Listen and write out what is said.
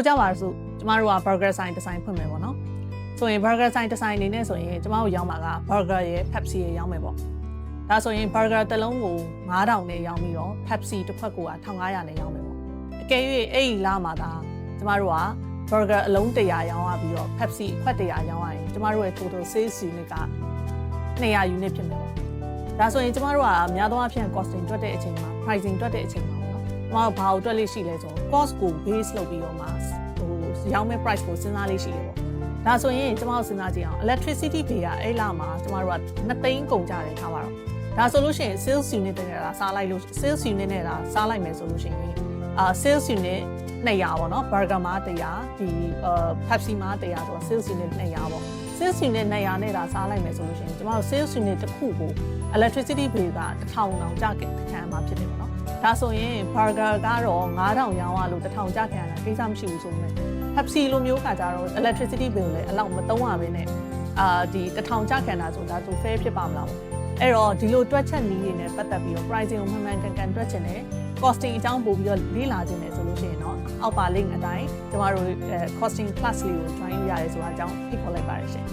ဆိုကြပါစို့ကျမတို့က burger sign တစ်ဆိုင်ဖွင့်မယ်ပေါ့နော်ဆိုရင် burger sign တစ်ဆိုင်အနေနဲ့ဆိုရင်ကျမတို့ရောင်းမှာက burger ရယ် Pepsi ရယ်ရောင်းမယ်ပေါ့ဒါဆိုရင် burger တစ်လုံးကို9000နဲ့ရောင်းပြီးတော့ Pepsi တစ်ခွက်က1500နဲ့ရောင်းမယ်ပေါ့အကယ်၍အဲ့ဒီလာမှာဒါကျမတို့က burger အလုံး100ရောင်းရပြီးတော့ Pepsi အခွက်100ရောင်းရရင်ကျမတို့ရဲ့ total sales unit က200 unit ဖြစ်မယ်ပေါ့ဒါဆိုရင်ကျမတို့ကများသောအားဖြင့် costing တွက်တဲ့အချိန်မှာ pricing တွက်တဲ့အချိန်မှာပေါ့နော်ကျ မတို့ဘာကိုတွက်လို့ရှိလဲဆိုတော့ cost ကို base လုပ်ပြီးတော့မှဟိုရောင်းမဲ့ price ကိုစဉ်းစားလေးရှိတယ်ပေါ့ဒါဆိုရင်ကျမတို့စဉ်းစားကြည့်အောင် electricity bill ကအဲ့လာမှာကျမတို့က2သိန်းကုန်ကြတယ်ထားပါတော့ဒါဆိုလို့ရှိရင် sales unit နဲ့တာစားလိုက်လို့ sales unit နဲ့တာစားလိုက်မယ်ဆိုလို့ရှိရင်အာ sales unit 200ပေါ့နော် burger မှာ100ဒီအာ Pepsi မှာ100ဆိုတော့ sales unit 200ပေါ့ sales unit 200နဲ့တာစားလိုက်မယ်ဆိုလို့ရှိရင်ကျမတို့ sales unit တစ်ခုကို electricity bill က1000တောင်ကြခံမှာဖြစ်တယ်ပေါ့နော် ဒါဆိုရင် burger ကတော့9000ရောင်းရလို့1000ကြခံရတာကိစ္စမရှိဘူးဆိုမှ Pepsi လိုမျိုးခါကြတော့ electricity bill လည်းအလောက်မသုံးရဘဲနဲ့အာဒီ1000ကြခံတာဆိုဒါဆို fair ဖြစ်ပါမလားပေါ့အဲ့တော့ဒီလိုတွက်ချက်နည်းတွေနဲ့ပတ်သက်ပြီးတော့ pricing ကိုမှန်မှန်ကန်ကန်တွက်ချင်တယ် costing အကြောင်းပို့ပြီးတော့လေ့လာခြင်းတယ်ဆိုလို့ရှိရင်တော့အောက်ပါ link အတိုင်းကျမတို့ costing class လေးကို join ရတယ်ဆိုတာအကြောင်းဖိတ်ခေါ်လိုက်ပါတယ်ရှင်